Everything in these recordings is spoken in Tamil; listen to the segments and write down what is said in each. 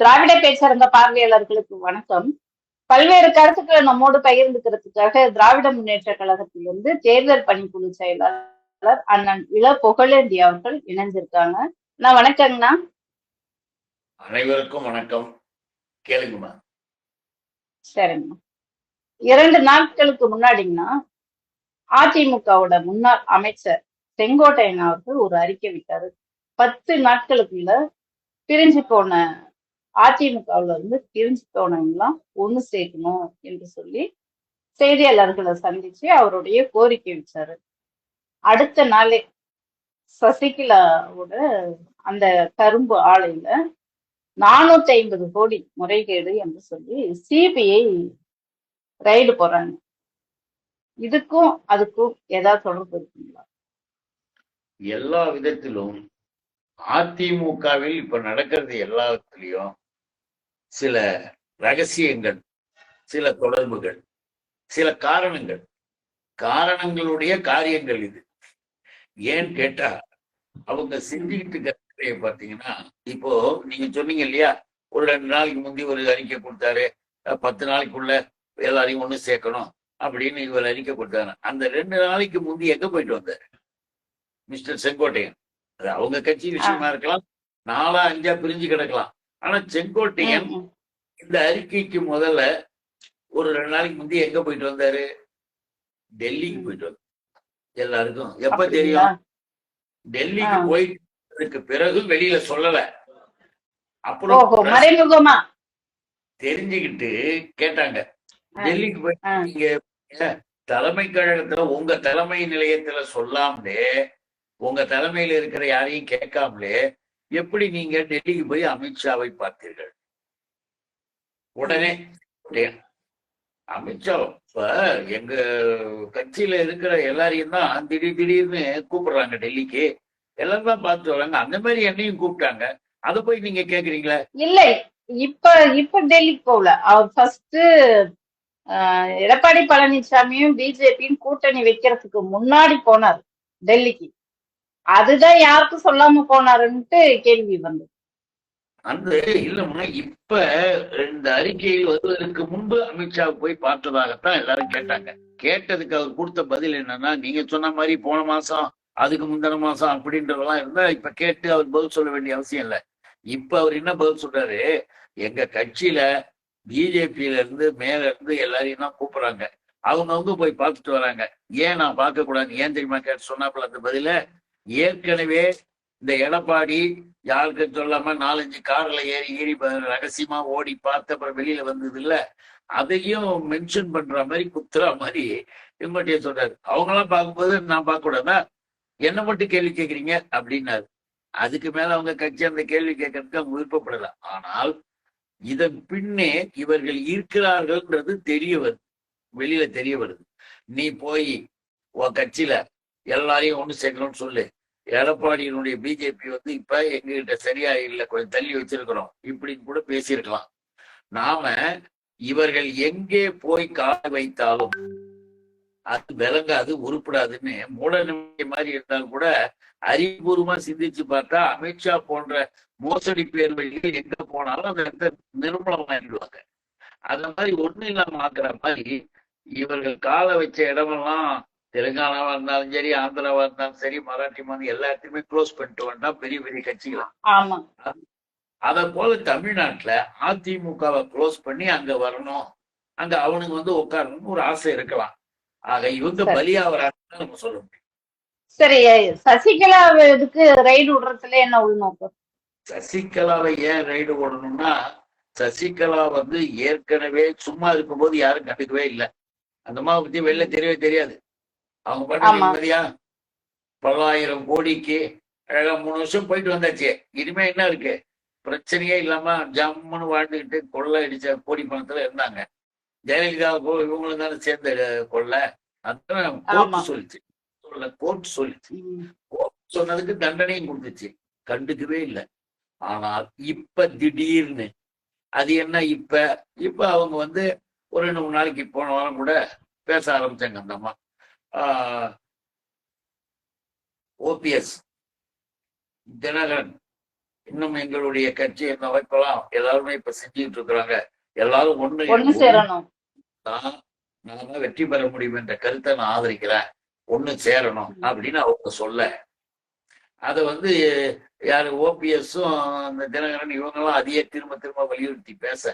திராவிட பேச்சரங்க பார்வையாளர்களுக்கு வணக்கம். பல்வேறு கருத்துக்களை நம்மோடு பகிர்ந்துக்கிறதுக்காக திராவிட முன்னேற்ற கழகத்திலிருந்து தேர்தல் பணிக்குழு செயலாளர் அண்ணன் இள புகழேந்தி அவர்கள் இணைஞ்சிருக்காங்க. நான் வணக்கங்கண்ணா. அனைவருக்கும் வணக்கம். கேளுங்கம்மா. சரிங்கண்ணா இரண்டு நாட்களுக்கு முன்னாடிங்கண்ணா அதிமுகவோட முன்னாள் அமைச்சர் செங்கோட்டையன் அவர்கள் ஒரு அறிக்கை விட்டாரு. பத்து நாட்களுக்குள்ள பிரிஞ்சு போன அதிமுகவுல இருந்து பிரிஞ்சு போனவங்களாம் ஒண்ணு சேர்க்கணும் என்று சொல்லி செய்தியாளர்களை சந்திச்சு அவருடைய கோரிக்கை வச்சாரு அடுத்த நாளே சசிகலாவோட அந்த கரும்பு ஆலையில நானூத்தி ஐம்பது கோடி முறைகேடு என்று சொல்லி சிபிஐ ரைடு போறாங்க இதுக்கும் அதுக்கும் ஏதாவது தொடர்பு இருக்குங்களா? எல்லா விதத்திலும் அதிமுகவில் இப்ப நடக்கிறது எல்லாத்துலயும் சில ரகசியங்கள் சில தொடர்புகள் சில காரணங்கள். காரணங்களுடைய காரியங்கள் இது. ஏன்னு கேட்டா அவங்க செஞ்சுக்கிட்டு இருக்கிற பாத்தீங்கன்னா இப்போ நீங்க சொன்னீங்க இல்லையா ஒரு ரெண்டு நாளைக்கு முந்தி ஒரு அறிக்கை கொடுத்தாரு பத்து நாளைக்குள்ள எல்லாரையும் ஒண்ணு சேர்க்கணும் அப்படின்னு இவர் அறிக்கை கொடுத்தாரு. அந்த ரெண்டு நாளைக்கு முந்தி எங்க போயிட்டு வந்தாரு? மிஸ்டர் செங்கோட்டையன். அது அவங்க கட்சி விஷயமா இருக்கலாம் நாலா அஞ்சா பிரிஞ்சு கிடக்கலாம். ஆனா செங்கோட்டையன். இந்த அறிக்கைக்கு முதல்ல ஒரு ரெண்டு நாளைக்கு முந்தி எங்க போயிட்டு வந்தாரு டெல்லிக்கு போயிட்டு வந்தாரு எல்லாருக்கும் எப்ப? தெரியும் டெல்லிக்கு. போயிட்டு பிறகு வெளியில சொல்லல அப்புறம் தெரிஞ்சுக்கிட்டு கேட்டாங்க. டெல்லிக்கு போய் நீங்க தலைமை கழகத்துல உங்க தலைமை நிலையத்துல சொல்லாமலே உங்க தலைமையில இருக்கிற யாரையும் கேட்காமலே எப்படி நீங்க டெல்லிக்கு போய் அமித்ஷாவை பார்த்தீர்கள்? உடனே அமித்ஷா இப்ப எங்க கட்சியில இருக்கிற எல்லாரையும் தான் திடீர் திடீர்னு கூப்பிடுறாங்க டெல்லிக்கு. எல்லாரும் தான் பார்த்து வராங்க. அந்த மாதிரி என்னையும் கூப்பிட்டாங்க. அதை போய் நீங்க கேக்குறீங்களா? இல்லை. இப்ப இப்ப டெல்லிக்கு போகல. அவர் ஃபர்ஸ்ட் எடப்பாடி பழனிசாமியும் பிஜேபியும் கூட்டணி வைக்கிறதுக்கு முன்னாடி போனார் டெல்லிக்கு. அதுதான் யாருக்கும் சொல்லாம போனாருன்ட்டு கேள்வி வந்தது. அந்த இல்லம்மா இப்ப இந்த அறிக்கையில் வருவதற்கு முன்பு அமித்ஷா போய் பார்த்ததாகத்தான் எல்லாரும் கேட்டாங்க. கேட்டதுக்கு அவர் கொடுத்த பதில் என்னன்னா நீங்க சொன்ன மாதிரி போன மாசம் அதுக்கு முந்தின மாசம் அப்படின்றதெல்லாம் இருந்தா இப்ப கேட்டு அவர் பதில் சொல்ல வேண்டிய அவசியம் இல்லை. இப்ப அவர் என்ன பதில் சொல்றாரு? எங்க கட்சியில பிஜேபியில இருந்து மேல இருந்து எல்லாரையும் தான் கூப்பிடுறாங்க? அவங்கவுங்க போய் பார்த்துட்டு வராங்க. ஏன் நான் பார்க்க கூடாது ஏன் தெரியுமா கேட்டு சொன்னாப்புல அந்த பதில? ஏற்கனவே இந்த எடப்பாடி யாருக்கும் சொல்லாம நாலஞ்சு கார்ல ஏறி ஏறி ரகசியமா ஓடி பார்த்து அப்புறம் வெளியில வந்தது இல்ல அதையும் மென்ஷன் பண்ற மாதிரி குத்துற மாதிரி இவங்ககிட்ட சொல்றாரு. அவங்க எல்லாம் பார்க்கும்போது நான் பார்க்க கூடாதா என்ன மட்டும் கேள்வி கேட்கறீங்க அப்படின்னாரு. அதுக்கு மேல அவங்க கட்சி அந்த கேள்வி கேட்கறதுக்கு அவங்க விருப்பப்படல. ஆனால் இதன் பின்னே இவர்கள் இருக்கிறார்கள்ன்றது தெரிய வருது. வெளியில தெரிய வருது. நீ போய் உன் கட்சியில எல்லாரையும் ஒண்ணு சேர்க்கணும்னு சொல்லு. எடப்பாடியினுடைய பிஜேபி வந்து இப்ப எங்ககிட்ட சரியா இல்லை கொஞ்சம் தள்ளி வச்சிருக்கிறோம். இப்படின்னு கூட பேசியிருக்கலாம். நாம இவர்கள் எங்கே போய் கால் வைத்தாலும் அது விளங்காது உருப்படாதுன்னு மூட நம்பிக்கை மாதிரி இருந்தால் கூட அறிவுபூர்வமா சிந்திச்சு பார்த்தா அமித்ஷா போன்ற மோசடி பேர் வழிகள் எங்க போனாலும் அந்த இடத்த நிர்மூலமாயிடுவாங்க அந்த மாதிரி ஒண்ணு இல்லாம ஆக்குற மாதிரி இவர்கள் காலை வச்ச இடமெல்லாம் தெலுங்கானாவா இருந்தாலும் சரி ஆந்திராவா இருந்தாலும் சரி மராட்டி மாதிரி எல்லா இடத்தையுமே க்ளோஸ் பண்ணிட்டு வந்தா பெரிய பெரிய கட்சிகள். ஆமா. அத போல தமிழ்நாட்டுல அதிமுகவை க்ளோஸ் பண்ணி அங்க வரணும். அங்க அவனுங்க வந்து உட்காரணும்னு ஒரு ஆசை இருக்கலாம். ஆக இவங்க சரி. பலியாவறாங்கன்னு நம்ம சொல்ல முடியும். சரி சசிகலா இதுக்கு ரைடு விடுறதுல என்ன உள்நோக்கம்? சசிகலாவை ஏன் ரைடு ஓடணும்னா சசிகலா வந்து ஏற்கனவே சும்மா இருக்கும்போது யாரும் கண்டுக்கவே இல்லை. அந்த அம்மாவை பத்தி வெளில தெரியவே தெரியாது. அவங்க பாட்டு. நிம்மதியா? பல்லாயிரம் கோடிக்கு அழகா மூணு வருஷம் போயிட்டு வந்தாச்சு. இனிமே என்ன இருக்கு? பிரச்சனையே இல்லாம ஜம்முன்னு வாழ்ந்துகிட்டு கொள்ளை அடிச்ச கோடி பணத்துல இருந்தாங்க. ஜெயலலிதா இவங்களும் தானே சேர்ந்த கொள்ளை. அதான். கோர்ட் சொல்லிச்சு. சொல்ல கோர்ட் சொல்லிச்சு. ம். சொன்னதுக்கு தண்டனையும் கொடுத்துச்சு. கண்டுக்கவே இல்லை. ஆனால் இப்ப திடீர்னு அது என்ன இப்ப? இப்ப அவங்க வந்து ஒரு ரெண்டு மூணு நாளைக்கு போன வாரம் கூட பேச ஆரம்பிச்சாங்க அந்த அம்மா. ஓபிஎஸ் தினகரன் இன்னும் எங்களுடைய கட்சி இந்த அமைப்பெல்லாம் எல்லாருமே இப்ப செஞ்சுட்டு இருக்கிறாங்க. எல்லாரும் ஒண்ணு நான் வெற்றி பெற முடியும் என்ற கருத்தை நான் ஆதரிக்கிறேன். ஒண்ணு சேரணும் அப்படின்னு அவங்க சொல்ல. அத வந்து யாரு ஓபிஎஸும் அந்த தினகரன் இவங்கெல்லாம் அதையே திரும்ப திரும்ப வலியுறுத்தி பேச.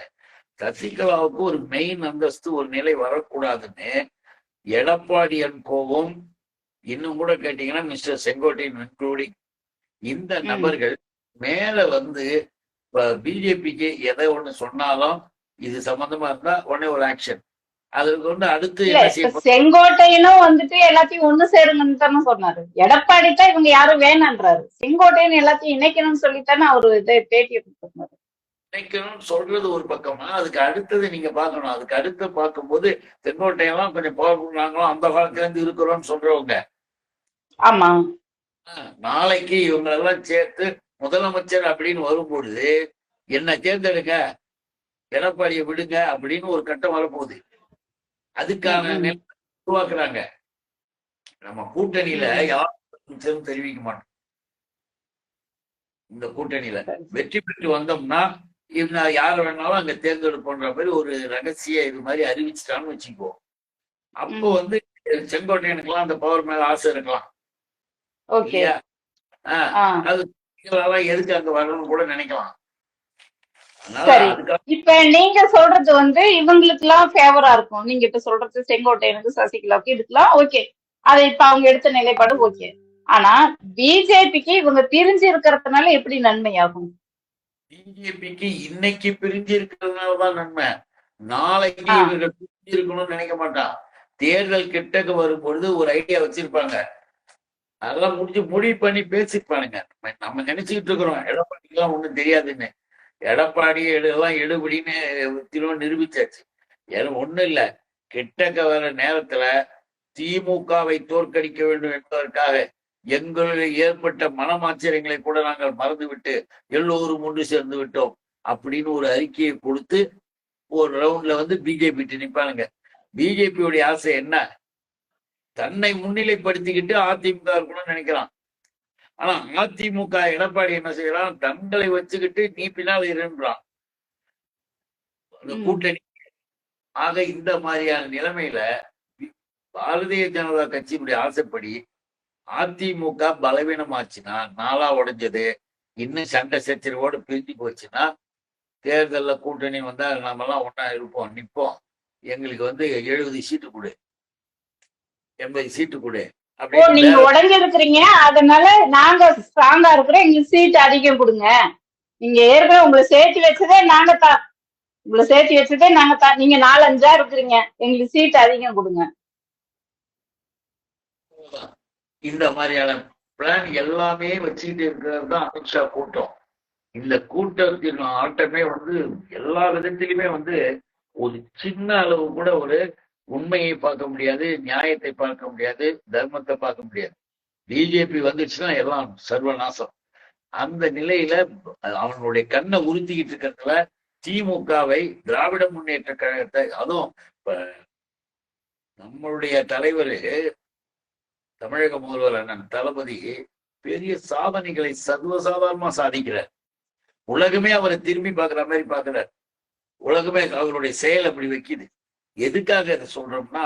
சசிகலாவுக்கு ஒரு மெயின் அந்தஸ்து ஒரு நிலை வரக்கூடாதுன்னு எடப்பாடியன் கோவும் இன்னும் கூட கேட்டீங்கன்னா மிஸ்டர் செங்கோட்டையன் இன்க்ளூடிங் இந்த. நபர்கள் மேல வந்து பிஜேபிக்கு எதை ஒண்ணு சொன்னாலும் இது சம்பந்தமா இருந்தா உடனே ஒரு ஆக்ஷன் அதுக்கு வந்து அடுத்து செங்கோட்டையனும் வந்துட்டு எல்லாத்தையும் ஒண்ணு சேருங்கன்னு தானே சொன்னாரு. எடப்பாடி தான் இவங்க யாரும் வேணான்றாரு. செங்கோட்டையன் எல்லாத்தையும் இணைக்கணும்னு சொல்லித்தானே அவரு இதை பேட்டியை கொடுத்திருந்தாரு. நினைக்கணும்னு சொல்றது ஒரு பக்கமா? அதுக்கு அடுத்தது நீங்க பார்க்கணும். அதுக்கு அடுத்து பார்க்கும்போது செங்கோட்டையெல்லாம் கொஞ்சம் பவர்ஃபுல் நாங்களும் அந்த காலத்துல இருந்து இருக்கிறோம்னு சொல்றவங்க. ஆமா. நாளைக்கு இவங்க எல்லாம் சேர்த்து முதலமைச்சர் அப்படின்னு வரும்பொழுது என்ன தேர்ந்தெடுங்க எடப்பாடியை விடுங்க அப்படின்னு ஒரு கட்டம் வரப்போகுது. அதுக்கான உருவாக்குறாங்க. நம்ம கூட்டணியில. யாரும் தெரிவிக்க மாட்டோம். இந்த கூட்டணியில வெற்றி பெற்று வந்தோம்னா இவங்க யார வேணாலும் அங்க தேர்ந்தெடுப்போன்ற மாதிரி ஒரு ரகசிய இது மாதிரி அறிவிச்சிட்டான்னு வச்சுக்கோ. அப்போ. வந்து செங்கோட்டையனுக்கெல்லாம் அந்த பவர் மேல ஆசை இருக்கலாம். எதுக்கு அங்க வரணும்னு கூட நினைக்கலாம். இப்ப நீங்க சொல்றது வந்து இவங்களுக்கு எல்லாம் ஃபேவரா இருக்கும். நீங்க இப்ப சொல்றது செங்கோட்டையனுக்கு சசிகலாவுக்கு இதுக்கெல்லாம் ஓகே. அது இப்ப அவங்க எடுத்த நிலைப்பாடு ஓகே. ஆனா பிஜேபிக்கு இவங்க பிரிஞ்சு இருக்கிறதுனால எப்படி நன்மையாகும்? பிஜேபிக்கு இன்னைக்கு பிரிஞ்சு இருக்கிறதுனாலதான் நன்மை. நாளைக்கு ஆ. இவர்கள் பிரிஞ்சு இருக்கணும்னு நினைக்க மாட்டான். தேர்தல் கிட்டக்கு வரும்பொழுது ஒரு ஐடியா வச்சிருப்பாங்க. அதெல்லாம் முடிஞ்சு முடிவு பண்ணி பேசிருப்பானுங்க நம்ம- நம்ம நினைச்சுக்கிட்டு இருக்கிறோம். எடப்பாடிக்கெல்லாம் ஒண்ணும் தெரியாதுன்னு. எடப்பாடி எடு- எல்லாம் எடுபடின்னு திரும்ப நிரூபிச்சாச்சு. ஏன்னா ஒண்ணும் இல்ல. கிட்டக்க வர நேரத்துல திமுகவை தோற்கடிக்க வேண்டும் என்பதற்காக எங்களுடைய ஏற்பட்ட மனமாச்சரியங்களை கூட நாங்கள் மறந்துவிட்டு எல்லோரும் ஒன்று சேர்ந்து விட்டோம் அப்படின்னு ஒரு அறிக்கையை கொடுத்து ஒரு ரவுண்ட்ல வந்து பிஜேபி நிப்பானுங்க. பிஜேபியுடைய ஆசை என்ன? தன்னை முன்னிலைப்படுத்திக்கிட்டு அதிமுக இருக்கணும்னு நினைக்கிறான். ஆனா அதிமுக எடப்பாடி என்ன செய்யறான்? தங்களை வச்சுக்கிட்டு நீ பின்னால் இருன்றான். கூட்டணி. ஆக இந்த மாதிரியான நிலைமையில பாரதிய ஜனதா கட்சியினுடைய ஆசைப்படி அதிமுக பலவீனமாச்சுன்னா நாளா உடைஞ்சது இன்னும் சண்டை சச்சரவோடு பிரிஞ்சு போச்சுன்னா தேர்தல்ல கூட்டணி வந்தா நாமெல்லாம் ஒண்ணா இருப்போம் நிப்போம். எங்களுக்கு வந்து எழுபது சீட்டு கொடு. எண்பது சீட்டு கொடு. நீங்க அப்படின்னு உடஞ்சு இருக்கிறீங்க அதனால நாங்க ஸ்ட்ராங்கா இருக்கிறோம். எங்களுக்கு சீட் அதிகம் கொடுங்க. நீங்க ஏற்கனவே உங்களை சேர்த்து வச்சதே நாங்க தான். உங்களை சேர்த்து வச்சதே நாங்க தான். நீங்க நாலு அஞ்சா இருக்கிறீங்க. எங்களுக்கு சீட் அதிகம் கொடுங்க. இந்த மாதிரியான பிளான் எல்லாமே வச்சுக்கிட்டு இருக்கிறது தான் அமித்ஷா கூட்டம். இந்த கூட்டத்தின் ஆட்டமே வந்து எல்லா விதத்திலுமே வந்து ஒரு சின்ன அளவு கூட ஒரு உண்மையை பார்க்க முடியாது நியாயத்தை பார்க்க முடியாது தர்மத்தை பார்க்க முடியாது. பிஜேபி வந்துச்சுன்னா எல்லாம் சர்வநாசம். அந்த நிலையில அவனுடைய கண்ணை உறுத்திக்கிட்டு இருக்கிறதுல திமுகவை திராவிட முன்னேற்ற கழகத்தை அதுவும் நம்மளுடைய தலைவர் தமிழக முதல்வர் அண்ணன் தளபதி பெரிய சாதனைகளை சர்வசாதாரணமா சாதிக்கிறார். உலகமே அவரை திரும்பி பார்க்குற மாதிரி பார்க்கிறார். உலகமே அவருடைய செயல் அப்படி வைக்குது. எதுக்காக இதை சொல்றோம்னா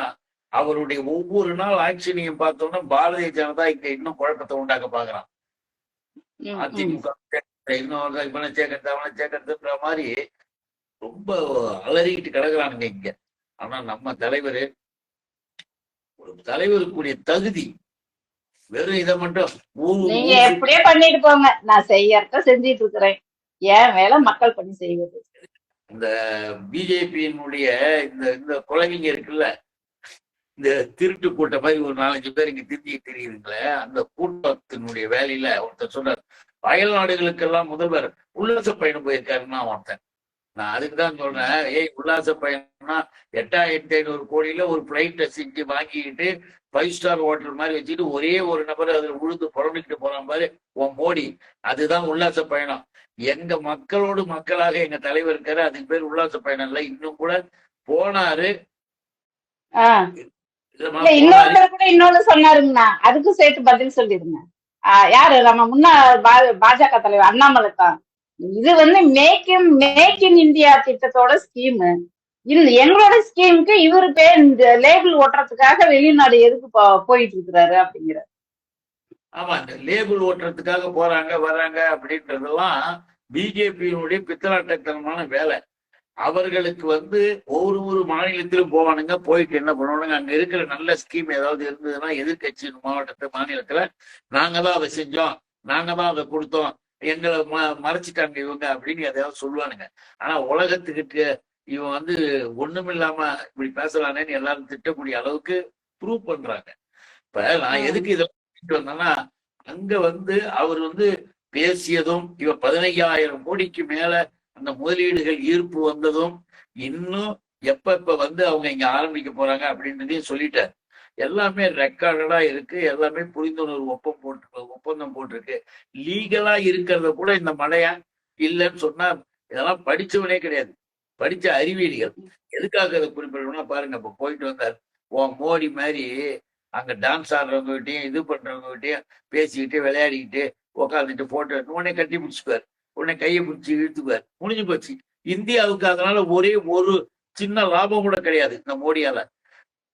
அவருடைய ஒவ்வொரு நாள் ஆக்ஷனையும் பார்த்தோம்னா பாரதிய ஜனதா இங்க இன்னும் குழப்பத்தை உண்டாக்க பாக்குறான். அதிமுக இன்னும் இவனை சேர்க்கறது அவனை சேர்க்கறதுன்ற மாதிரி ரொம்ப அலறிக்கிட்டு கிடக்குறானுங்க இங்க. ஆனா நம்ம தலைவர் ஒரு தலைவருக்குரிய தகுதி வெறும் இதை மட்டும். நீங்க எப்படியே பண்ணிட்டு போங்க. நான் செய்யறத செஞ்சிட்டு இருக்கிறேன். ஏன் வேலை மக்கள் பண்ணி செய்வது. இந்த பிஜேபியினுடைய இந்த இந்த குழந்தைங்க இருக்குல்ல இந்த திருட்டு கூட்டம் மாதிரி ஒரு நாலஞ்சு பேர் இங்க திரும்பிட்டு தெரியுதுங்களே அந்த கூட்டத்தினுடைய வேலையில ஒருத்தர் சொல்றார் அயல் நாடுகளுக்கெல்லாம் முதல்வர் உல்லாச பயணம் போயிருக்காருன்னா ஒருத்தன். நான் அதுக்கு தான் சொல்றேன். ஏய் உல்லாச பயணம்னா எட்டாயிரத்தி ஐநூறு கோடியில ஒரு பிளைட்டை செஞ்சு வாங்கிக்கிட்டு ஃபைவ் ஸ்டார் ஹோட்டல் மாதிரி வச்சுட்டு ஒரே ஒரு நபர் அதுல உழுது புறணிக்கிட்டு போற மாதிரி உன் மோடி. அதுதான் உல்லாச பயணம். எங்க மக்களோடு மக்களாக எங்க தலைவர் இருக்காரு அதுக்கு பேர் உல்லாச பயணம் இல்ல. இன்னும் கூட போனாரு. இன்னொருத்தர் கூட இன்னொன்னு சொன்னாருங்கண்ணா. அதுக்கும் சேர்த்து பதில் சொல்லிடுங்க. ஆஹ் யாரு? நம்ம முன்னாள் பா- பாஜக தலைவர் அண்ணாமலை தான். இது வந்து make in make in India திட்டத்தோட ஸ்கீம் இந்த எங்களோட ஸ்கீமுக்கு இவரு பேர் இந்த லேபிள் ஓட்டுறதுக்காக வெளிநாடு எதுக்கு போயிட்டு இருக்கிறாரு அப்படிங்கிற. ஆமா இந்த லேபிள் ஓட்டுறதுக்காக போறாங்க வர்றாங்க அப்படின்றதெல்லாம் பிஜேபியினுடைய பித்தலாட்டத்தனமான வேலை. அவர்களுக்கு வந்து ஒவ்வொரு ஒரு மாநிலத்திலும் போவானுங்க போயிட்டு என்ன பண்ணுவானுங்க அங்க இருக்கிற நல்ல ஸ்கீம் ஏதாவது இருந்ததுன்னா எதிர்கட்சி மாவட்டத்து மாநிலத்துல நாங்க தான் அதை செஞ்சோம் நாங்க தான் அதை கொடுத்தோம் எங்களை ம மறைச்சிட்டாங்க இவங்க அப்படின்னு எதையாவது சொல்லுவானுங்க. ஆனா உலகத்துக்கிட்ட இவன் வந்து ஒண்ணுமில்லாம இப்படி பேசலானேன்னு எல்லாரும் திட்டக்கூடிய அளவுக்கு ப்ரூவ் பண்றாங்க. இப்ப நான் எதுக்கு சொல்லிட்டு வந்தேன்னா அங்க வந்து அவர் வந்து பேசியதும் இவ பதினையாயிரம் கோடிக்கு மேல அந்த முதலீடுகள் ஈர்ப்பு வந்ததும் இன்னும் எப்ப எப்ப வந்து அவங்க இங்க ஆரம்பிக்க போறாங்க அப்படின்றதையும் சொல்லிட்டார். எல்லாமே ரெக்கார்டடா இருக்கு எல்லாமே புரிந்துணர்வு ஒப்பம் போட்டு ஒப்பந்தம் போட்டிருக்கு. லீகலா இருக்கிறத கூட இந்த மழையா இல்லைன்னு சொன்னா இதெல்லாம் படிச்சவனே கிடையாது. படிச்ச அறிவியலிகள். எதுக்காக அதை குறிப்பிடணும்னா பாருங்க இப்ப போயிட்டு வந்தார். ஓ மோடி மாதிரி அங்க டான்ஸ் ஆடுறவங்ககிட்டயும் இது பண்றவங்ககிட்டயும் பேசிக்கிட்டு விளையாடிக்கிட்டு உட்காந்துட்டு போட்டோ உடனே கட்டி பிடிச்சிக்குவார் உடனே கையை பிடிச்சி இழுத்துக்குவார். முடிஞ்சு போச்சு. இந்தியாவுக்கு அதனால ஒரே ஒரு சின்ன லாபம் கூட கிடையாது இந்த மோடியால.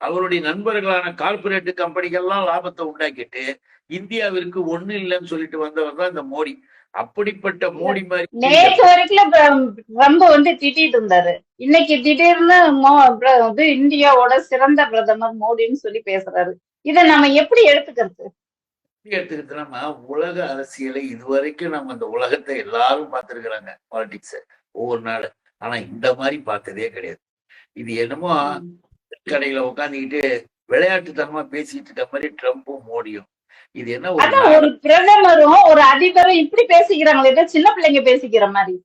அவருடைய நண்பர்களான கார்பரேட் கம்பெனிகள்லாம் லாபத்தை உண்டாக்கிட்டு இந்தியாவிற்கு ஒண்ணு இல்லைன்னு சொல்லிட்டு வந்தவர் தான் இந்த மோடி. அப்படிப்பட்ட மோடி மாதிரி நேற்று வரைக்கும் ட்ரம்ப் வந்து திட்டிட்டு இருந்தாரு. இன்னைக்கு திடீர்னு இது இந்தியாவோட சிறந்த பிரதமர் மோடின்னு சொல்லி பேசுறாரு. இதை நம்ம எப்படி எடுத்துக்கிறது? எடுத்துக்கிட்டோம்னா உலக அரசியலை இதுவரைக்கும் நம்ம இந்த உலகத்தை எல்லாரும் பார்த்திருக்கிறாங்க பாலிடிக்ஸ் ஒவ்வொரு நாள். ஆனா இந்த மாதிரி பார்த்ததே கிடையாது. இது என்னமோ கடையில உட்காந்துக்கிட்டு விளையாட்டுத்தனமா பேசிட்டு இருக்க மாதிரி ட்ரம்ப்பும் மோடியும். இது என்ன ஒரு பிரதமரும் ஒரு அதிபரும் இப்படி பேசிக்கிறாங்களே சின்ன பிள்ளைங்க பேசிக்கிற மாதிரி.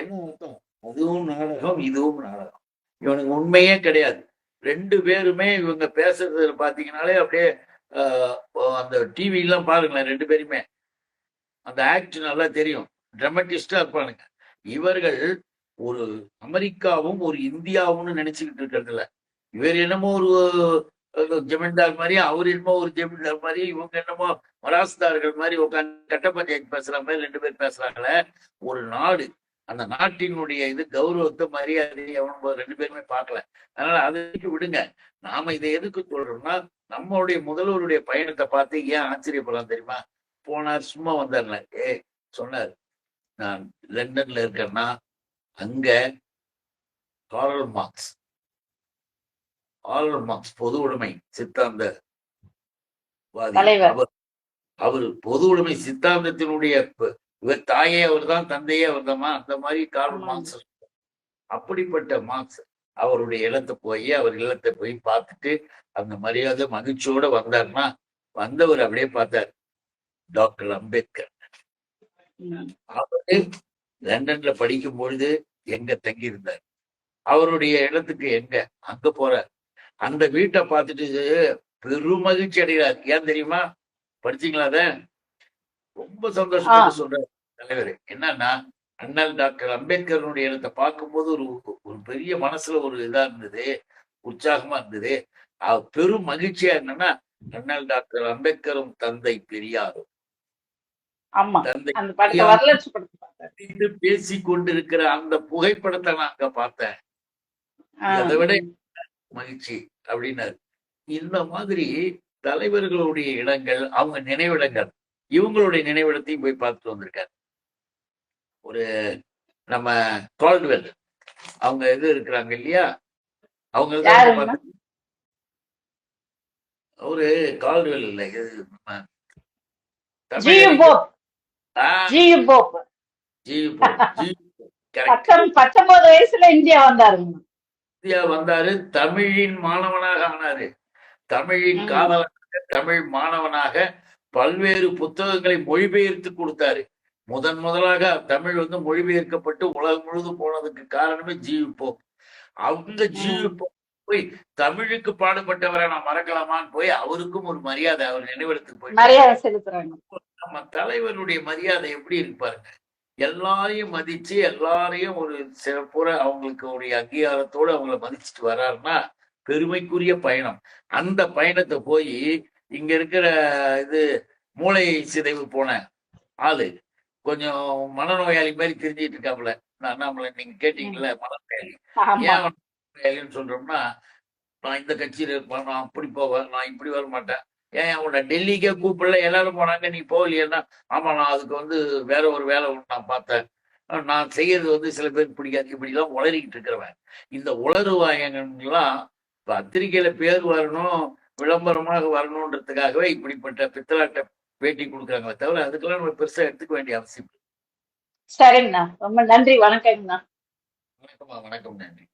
என்ன அர்த்தம்? அதுவும் நாடகம் இதுவும் நாடகம். இவனுக்கு உண்மையே கிடையாது. ரெண்டு பேருமே இவங்க பேசுறது பாத்தீங்கன்னாலே அப்படியே அந்த டிவி எல்லாம் பாருங்களேன் ரெண்டு பேருமே. அந்த ஆக்ட் நல்லா தெரியும். ட்ரமட்டிஸ்டா இருப்பானுங்க. இவர்கள் ஒரு அமெரிக்காவும் ஒரு இந்தியாவும்னு நினைச்சுக்கிட்டு இருக்கிறதுல. இவர் என்னமோ ஒரு ஜமீன்தார் மாதிரி அவர் என்னமோ ஒரு ஜமீன்தார் மாதிரி இவங்க என்னமோ மராசுதார்கள் மாதிரி உட்காந்து கட்ட பஞ்சாயத்து பேசுற மாதிரி ரெண்டு பேர் பேசுறாங்களே. ஒரு நாடு. அந்த நாட்டினுடைய இது கௌரவத்தை மரியாதையை அவனும் ரெண்டு பேருமே பார்க்கல. அதனால அதுக்கு விடுங்க. நாம இதை எதுக்கு சொல்றோம்னா நம்மளுடைய முதல்வருடைய பயணத்தை பார்த்து ஏன் ஆச்சரியப்படலாம் தெரியுமா? போனார் சும்மா வந்தார்ல. ஏ சொன்னார் நான் லண்டன்ல இருக்கேன்னா அங்க காரல் மார்க்ஸ் காரல் மார்க்ஸ் பொது உடைமை சித்தாந்த. அவர் அவர் பொது உடைமை சித்தாந்தத்தினுடைய இவர் தாயே அவர்தான் தந்தையே அவர்தாமா அந்த மாதிரி காரல். மார்க்ஸ் அப்படிப்பட்ட மார்க்ஸ் அவருடைய இல்லத்தை போய் அவர் இல்லத்தை போய் பார்த்துட்டு அந்த மரியாதை மகிழ்ச்சியோட வந்தாருன்னா வந்தவர் அப்படியே பார்த்தார் டாக்டர் அம்பேத்கர். அவரு லண்டன்ல படிக்கும் பொழுது எங்க தங்கி இருந்தார் அவருடைய இடத்துக்கு எங்க? அங்க போறார். அந்த வீட்டை பார்த்துட்டு பெரும் மகிழ்ச்சி அடைகிறார். ஏன் தெரியுமா? படிச்சீங்களா அத? ரொம்ப சந்தோஷப்பட்டு சொல்றாரு தலைவர். என்னன்னா அண்ணல் டாக்டர் அம்பேத்கருடைய இடத்தை பார்க்கும்போது ஒரு ஒரு பெரிய மனசுல ஒரு இதா இருந்தது உற்சாகமா இருந்தது. பெரும் மகிழ்ச்சியா என்னன்னா அண்ணல் டாக்டர் அம்பேத்கரும் தந்தை பெரியாரும். தந்தை என்று பேசிக் கொண்டிருக்கிற அந்த புகைப்படத்தை நான் அங்க பார்த்தேன். அதை விட மகிழ்ச்சி அப்படின்னாரு. இந்த மாதிரி தலைவர்களுடைய இடங்கள் அவங்க நினைவிடங்கள் இவங்களுடைய நினைவிடத்தையும் போய் பார்த்துட்டு வந்திருக்காரு. ஒரு நம்ம கால்டுவெல் அவங்க இது இருக்கிறாங்க இல்லையா? அவங்க ஒரு கால்டுவெல் இல்லை இது நம்ம பத்தொன்பது வயசுல இந்தியா வந்தாருங்க இந்தியா வந்தாரு தமிழின் மாணவனாக ஆனாரு. தமிழின் ம். காதலனாக தமிழ் மாணவனாக பல்வேறு புத்தகங்களை மொழிபெயர்த்து கொடுத்தாரு. முதன் முதலாக தமிழ் வந்து மொழிபெயர்க்கப்பட்டு உலகம் முழுதும் போனதுக்கு காரணமே அவங்க ஜியு போப் போய் தமிழுக்கு பாடுபட்டவரை நான் மறக்கலாமான்னு போய் அவருக்கும் ஒரு மரியாதை அவர் நினைவிடத்துக்கு போய் நம்ம தலைவருடைய மரியாதை எப்படி இருக்கு பாருங்க. எல்லாரையும் மதிச்சு எல்லாரையும் ஒரு சிறப்புற அவங்களுக்கு ஒரு அங்கீகாரத்தோட அவங்கள மதிச்சுட்டு வர்றாருன்னா பெருமைக்குரிய பயணம். அந்த பயணத்தை போய் இங்க இருக்கிற இது மூளை சிதைவு போன ஆளு கொஞ்சம் மனநோயாளி மாதிரி தெரிஞ்சிட்டு இருக்காப்புல. நான் அண்ணாமலை நீங்க கேட்டீங்கல்ல மனநோயாளி. ஏன் மனநோயாளின்னு சொல்றோம்னா நான் இந்த கட்சியில இருப்பேன் நான் அப்படி போவேன் நான் இப்படி வர மாட்டேன் ஏன் உன்னை டெல்லிக்கே கூப்பிடல? எல்லாரும் போனாங்க நீ போகலையேன்னா ஆமா நான் அதுக்கு வந்து வேற ஒரு வேலை ஒன்று நான் பார்த்தேன். நான் செய்யறது வந்து சில பேருக்கு பிடிக்காது. இப்படிலாம் உளறிக்கிட்டு இருக்கிறவன். இந்த உளறுவாயங்கள்லாம் பத்திரிக்கையில பேர் வரணும் விளம்பரமாக வரணுன்றதுக்காகவே இப்படிப்பட்ட பித்தலாட்ட பேட்டி கொடுக்குறாங்களே தவிர அதுக்கெல்லாம் நம்ம பெருசா எடுத்துக்க வேண்டிய அவசியம். சரிங்கண்ணா. ரொம்ப நன்றி. வணக்கங்கண்ணா. வணக்கம்மா. வணக்கம். நன்றி.